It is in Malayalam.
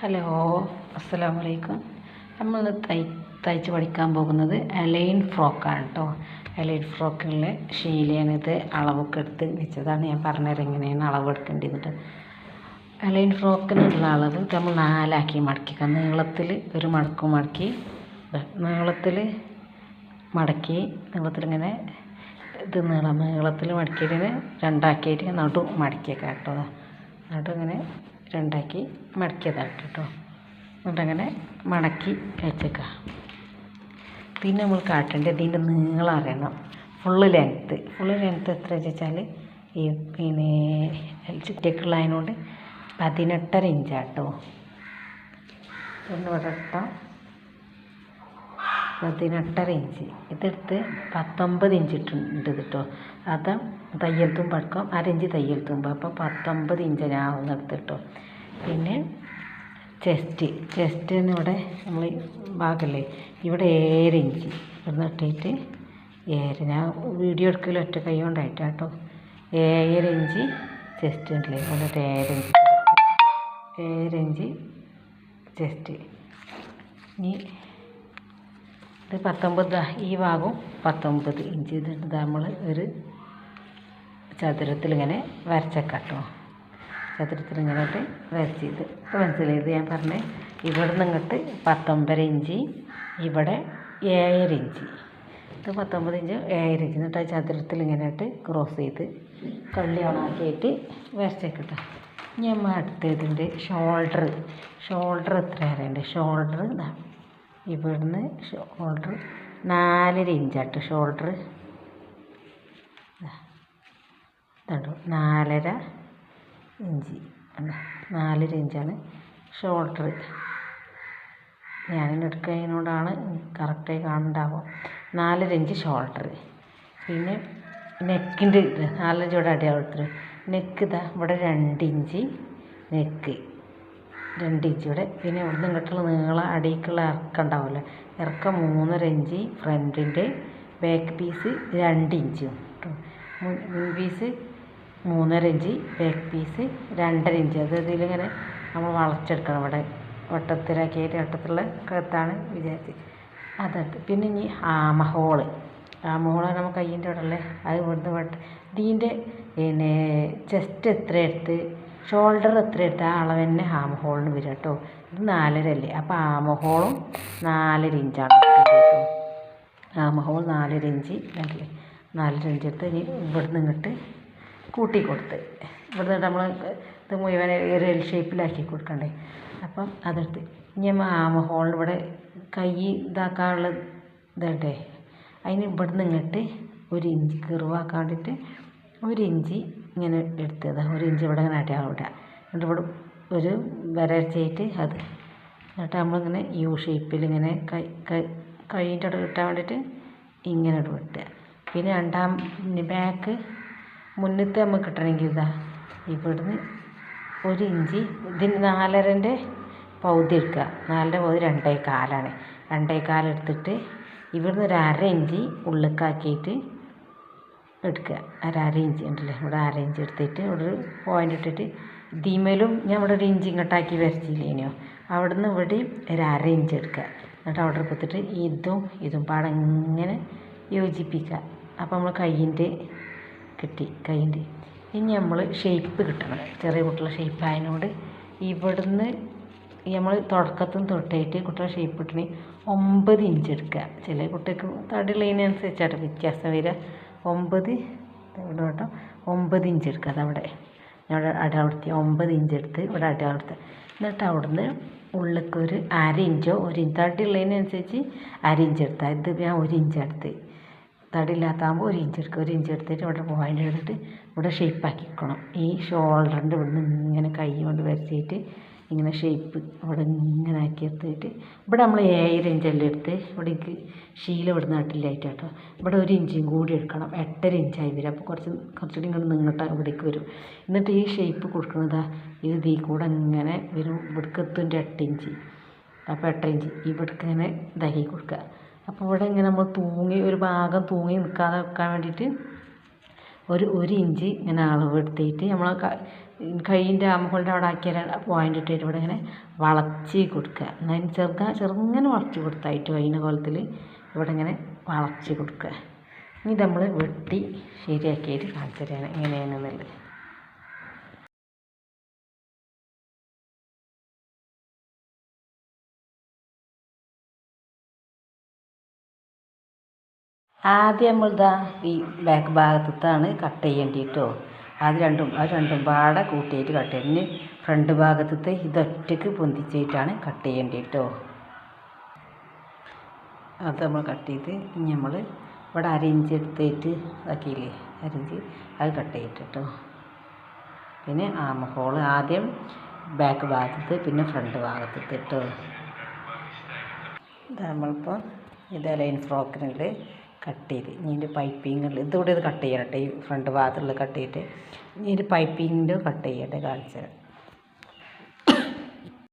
ഹലോ അസ്സലാമു അലൈക്കും നമ്മൾ തൈ തയ്ച്ച് പഠിക്കാൻ പോകുന്നത് അലൈൻ ഫ്രോക്കാണ് കേട്ടോ അലൈൻ ഫ്രോക്കിലെ ഇത് അളവൊക്കെ എടുത്ത് വെച്ചതാണ്. ഞാൻ പറഞ്ഞത് എങ്ങനെയാണ് അളവ് എടുക്കേണ്ടത് അലൈൻ ഫ്രോക്കിനുള്ള അളവ് നമ്മൾ നാലാക്കി മടക്കിക്കാം നീളത്തിൽ ഒരു മടക്കും മടക്കി. നീളത്തിൽ മടക്കി. നീളത്തിൽ ഇങ്ങനെ ഇത് നീളം നീളത്തിൽ മടക്കിയിട്ട് രണ്ടാക്കിയിട്ട് നടു മടക്കിയേക്കാം കേട്ടോ നടു ഇങ്ങനെ രണ്ടാക്കി മടക്കിയതാണ് കേട്ടോ എന്നിട്ടങ്ങനെ മടക്കി വെച്ചേക്കുക പിന്നെ നമ്മൾ കാട്ടേണ്ടത് ഇതിന്റെ നീളം അറിയണം. ഫുള്ള് ലെങ്ത്ത് ഫുള്ള് ലെങ്ത്ത് എത്ര വെച്ചാൽ ഈ പിന്നെ ചുറ്റിയൊക്കെയുള്ള അതിനോട് പതിനെട്ടര ഇഞ്ചാട്ടോ. ഇട്ടാൽ പതിനെട്ടര ഇഞ്ച്. ഇതെടുത്ത് പത്തൊമ്പത് ഇഞ്ച് ഇട്ടുണ്ട് കേട്ടോ. അത് തയ്യൽ തുമ്പ് അടക്കം അരഞ്ച് തയ്യൽ തുമ്പ് അപ്പോൾ പത്തൊമ്പത് ഇഞ്ച് ഞാൻ ഒന്ന് എടുത്ത് കേട്ടോ. പിന്നെ ചെസ്റ്റ്. ചെസ്റ്റിന് ഇവിടെ നമ്മൾ ഭാഗമല്ലേ ഇവിടെ ഏഴ് ഇഞ്ച്. ഇവിടുന്ന് ഇട്ടിട്ട് ഏഴ് ഞാൻ വീഡിയോ എടുക്കൽ ഒറ്റ കൈ കൊണ്ടായിട്ടാ കേട്ടോ. ഏഴര ഇഞ്ച് ചെസ്റ്റ് ഉണ്ടല്ലേ? എന്നിട്ട് ഏഴ് ഇഞ്ച് ഏഴ് ഇഞ്ച് ചെസ്റ്റ്. ഇനി ഇത് പത്തൊമ്പത് ഈ ഭാഗവും പത്തൊമ്പത് ഇഞ്ച്. ഇത് നമ്മൾ ഒരു ചതുരത്തിലിങ്ങനെ ഇങ്ങനെ ചതുരത്തിലിങ്ങനെ ഇട്ട് വരച്ച് ഇത്. ഇപ്പോൾ മനസ്സിലായത് ഞാൻ പറഞ്ഞേ? ഇവിടെ നിന്ന് ഇങ്ങോട്ട് പത്തൊമ്പത് ഇഞ്ച് ഇവിടെ ഏഴര ഇഞ്ച്. ഇത് പത്തൊമ്പത് ഇഞ്ച് ഏഴര ഇഞ്ച്. എന്നിട്ട് ആ ചതുരത്തിൽ ഇങ്ങനെ ഇട്ട് ക്രോസ് ചെയ്ത് കള്ളി ഓണാക്കിയിട്ട് വരച്ചേക്കട്ടോ ഞാൻ അടുത്തതിന്റെ ഷോൾഡർ ഷോൾഡർ എത്ര അറിയണ്ടേ ഷോൾഡർ ഇതാ. ഇവിടുന്ന് ഷോൾഡർ നാലര ഇഞ്ചാട്ട് ഷോൾഡർ ഇതുണ്ടോ നാലര ഇഞ്ച്. നാലര ഇഞ്ചാണ് ഷോൾഡർ ഞാനിന്ന് എടുക്കുന്നതിനോടാണ് കറക്റ്റായി കാണണ്ടാവുക നാലര ഇഞ്ച് ഷോൾഡർ പിന്നെ നെക്കിന്റെ നാലഞ്ച് ഇവിടെ അടിയാളത്തിൽ നെക്ക് ഇതാ ഇവിടെ രണ്ട് ഇഞ്ച് നെക്ക് രണ്ട് ഇഞ്ച് ഇവിടെ പിന്നെ ഇവിടുന്ന് ഇങ്ങോട്ടുള്ള നീളം അടിക്കുള്ള ഇറക്കം ഉണ്ടാവുമല്ലോ ഇറക്കം മൂന്നര ഇഞ്ച് ഫ്രണ്ടിന്റെ ബാക്ക് പീസ് രണ്ട് ഇഞ്ചും കേട്ടോ. മുൻ പീസ് മൂന്നര ഇഞ്ച് ബാക്ക് പീസ് രണ്ടര ഇഞ്ച്. അത് ഇതിലിങ്ങനെ നമ്മൾ വളച്ചെടുക്കണം ഇവിടെ. വട്ടത്തിലാക്കിയിട്ട് വട്ടത്തിലുള്ള കഴുത്താണ് വിചാരിച്ച് അതെടുത്ത് പിന്നെ ഇനി ആമ ഹോൾ നമ്മൾ കയ്യിന്റെ അവിടെ ഉള്ളത് അത് ഇവിടുന്ന് വട്ട ഇതിന്റെ പിന്നെ ചെസ്റ്റ് എത്ര എടുത്ത്? ഷോൾഡർ എത്ര എടുത്ത്? ആ അളവ് തന്നെ ആമ ഹോളിന് വരും കേട്ടോ. ഇത് നാലര അല്ലേ? അപ്പോൾ ആമ ഹോളും നാലര ഇഞ്ചാണ് ആമ ഹോൾ നാലര ഇഞ്ച് അല്ലേ നാലര ഇഞ്ച് എടുത്ത് ഇനി ഇവിടുന്ന് ഇങ്ങോട്ട് കൂട്ടി കൊടുത്ത് ഇവിടുന്ന് നമ്മൾ ഇത് മുഴുവൻ ഒരു എൽ ഷേപ്പിലാക്കി കൊടുക്കണ്ടേ? അപ്പം അതെടുത്ത്. ഇനി നമ്മൾ ആമ ഹോളിൽ ഇവിടെ കൈ ഇതാക്കാനുള്ള ഇതേ അതിന് ഇവിടുന്ന് ഇങ്ങോട്ട് ഒരു ഇഞ്ച് കീറുവാക്കാൻ വേണ്ടിയിട്ട് ഒരു ഇഞ്ച് ഇങ്ങനെ എടുത്തത്. ഒരു ഇഞ്ച് ഇവിടെ ഇങ്ങനെ അടയാളം ഇടുക എന്നിട്ട് ഇവിടെ ഒരു വരച്ചിട്ട് അത്. എന്നിട്ട് നമ്മളിങ്ങനെ യു ഷേപ്പിൽ ഇങ്ങനെ കൈ കൈ കൈന്റെ അവിടെ കിട്ടാൻ വേണ്ടിയിട്ട് ഇങ്ങനെ ഇവിടെ വെട്ടുക. പിന്നെ രണ്ടാം ബാക്ക് മുന്നത്തെ നമുക്ക് കിട്ടണമെങ്കിൽ ഇതാ ഇവിടുന്ന് ഒരു ഇഞ്ച് ഇതിന് നാലരന്റെ പകുതി എടുക്കുക. നാലര പകുതി രണ്ടേ കാലാണ്. രണ്ടേ കാലെടുത്തിട്ട് ഇവിടുന്ന് ഒരു അര ഇഞ്ച് ഉള്ളിലേക്കാക്കിയിട്ട് എടുക്കുക. ഒരു അര ഇഞ്ച് ഉണ്ടല്ലേ? ഇവിടെ അര ഇഞ്ച് എടുത്തിട്ട് ഇവിടെ ഒരു പോയിന്റ് ഇട്ടിട്ട് ഇതിമേലും ഞാൻ ഇവിടെ ഒരു ഇഞ്ച് ഇങ്ങോട്ടാക്കി വരച്ചില്ലേനോ നിന്ന് ഇവിടെയും ഒരു അര ഇഞ്ച് എടുക്കുക. എന്നിട്ട് അവിടെ കൊടുത്തിട്ട് ഇതും ഇതും പാടെ ഇങ്ങനെ യോജിപ്പിക്കുക. അപ്പോൾ നമ്മൾ കൈയിന്റെ കിട്ടി കൈയിന്റെ. ഇനി നമ്മൾ ഷേപ്പ് കിട്ടണം. ചെറിയ കുട്ടികളെ ഷേപ്പ് ആയതിനോട് ഇവിടുന്ന് നമ്മൾ തുടക്കത്തും തൊട്ടായിട്ട് കുട്ടികളെ ഷേപ്പ് കിട്ടണേ ഒമ്പത് ഇഞ്ച് എടുക്കുക. ചില കുട്ടികൾക്ക് തടിയുള്ളതിനനുസരിച്ചാണ് വ്യത്യാസം വരിക. ഒമ്പത്. ഇവിടെ കേട്ടോ. ഒമ്പത് ഇഞ്ച് എടുക്കുക അതവിടെ. ഞാൻ അടവർത്തി ഒമ്പത് ഇഞ്ച് എടുത്ത് ഇവിടെ അടയാളത്ത് എന്നിട്ട് അവിടുന്ന് ഉള്ളിലേക്ക് ഒരു അര ഇഞ്ചോ ഒരു ഇഞ്ച് തടിയുള്ളതിനനുസരിച്ച് അര ഇഞ്ച് എടുത്താൽ ഇത് ഞാൻ ഒരു ഇഞ്ച് എടുത്ത്. തടിയില്ലാത്താകുമ്പോൾ ഒരു ഇഞ്ച് എടുക്കുക ഒരു ഇഞ്ച് എടുത്തിട്ട് ഇവിടെ പോയിന്റ് എടുത്തിട്ട് ഇവിടെ ഷേപ്പാക്കിക്കണം ഈ ഷോൾഡറിന്റെ ഇവിടുന്ന് ഇങ്ങനെ കൈ കൊണ്ട് വരച്ചിട്ട് ഇങ്ങനെ ഷേപ്പ് അവിടെ ഇങ്ങനെ ആക്കി എടുത്തിട്ട് ഇവിടെ നമ്മൾ ഏഴര ഇഞ്ചെല്ലാം എടുത്ത്? ഇവിടെ എനിക്ക് ശീല ഇവിടെ നട്ടില്ലായിട്ട് കേട്ടോ ഇവിടെ ഒരു ഇഞ്ചും കൂടി എടുക്കണം. എട്ടര ഇഞ്ചായി വരും. അപ്പോൾ കുറച്ച് കുറച്ചുകൂടി ഇങ്ങോട്ട് നിങ്ങട്ട് ഇവിടേക്ക് വരും. എന്നിട്ട് ഈ ഷേപ്പ് കൊടുക്കുന്നതാ ഇത് ഇതിൽ കൂടെ ഇങ്ങനെ വരും. ഇവിടേക്ക് എട്ട് ഇഞ്ച് അപ്പോൾ എട്ട് ഇഞ്ച് ഇവിടേക്ക് ഇങ്ങനെ ഇതാക്കി കൊടുക്കുക. അപ്പോൾ ഇവിടെ ഇങ്ങനെ നമ്മൾ തൂങ്ങി ഒരു ഭാഗം തൂങ്ങി നിൽക്കാതെ വെക്കാൻ വേണ്ടിയിട്ട് ഒരു ഒരു ഇഞ്ച് ഇങ്ങനെ അളവ് എടുത്തിട്ട് നമ്മൾ കൈയിന്റെ ആമഹോളിന്റെ അവിടെ ആക്കിയാൽ പോയിന്റ് ഇട്ടിട്ട് ഇവിടെ ഇങ്ങനെ വളച്ച് കൊടുക്കുക. എന്നാൽ ചെറുക ചെറുങ്ങനെ വളച്ച് കൊടുത്തായിട്ട് കഴിയുന്ന കോലത്തിൽ ഇവിടെ ഇങ്ങനെ വളച്ച് കൊടുക്കുക. ഇനി നമ്മൾ വെട്ടി ശരിയാക്കിയിട്ട് കാണിച്ചു തരാണ് എങ്ങനെയാണെന്നുള്ളത്. ആദ്യം നമ്മളിതാ ഈ ബാക്ക് ഭാഗത്താണ് കട്ട് ചെയ്യേണ്ടിട്ടോ അത് രണ്ടും അത് രണ്ടും പാടെ കൂട്ടിയിട്ട് കട്ട് ചെയ്യണം ഇനി ഫ്രണ്ട് ഭാഗത്തത്തെ ഇതൊറ്റയ്ക്ക് പൊന്തിച്ചിട്ടാണ് കട്ട് ചെയ്യേണ്ടിട്ടോ. അത് നമ്മൾ കട്ട് ചെയ്ത് ഇനി നമ്മൾ ഇവിടെ അരിഞ്ച് എടുത്തിട്ട് ഇതാക്കിയില്ലേ? അരിഞ്ച് അത് കട്ട് ചെയ്തിട്ട്. ചെയ്തിട്ടോ പിന്നെ ആമ ഹോൾ ആദ്യം ബാക്ക് ഭാഗത്ത് പിന്നെ ഫ്രണ്ട് ഭാഗത്ത് കേട്ടോ നമ്മളിപ്പോൾ ഇത് ലൈൻ ഫ്രോക്കിനുള്ളിൽ കട്ട് ചെയ്ത് ഇനി ഇതിന്റെ പൈപ്പിങ്ങിൽ ഇതുകൂടെ ഇത് കട്ട് ചെയ്യണം കേട്ടോ. ഈ ഫ്രണ്ട് ഭാഗത്തുള്ള കട്ട് ചെയ്തിട്ട് ഇനി ഇതിന്റെ പൈപ്പിങ്ങിന്റെ കട്ട് ചെയ്യട്ടെ കാണിച്ചു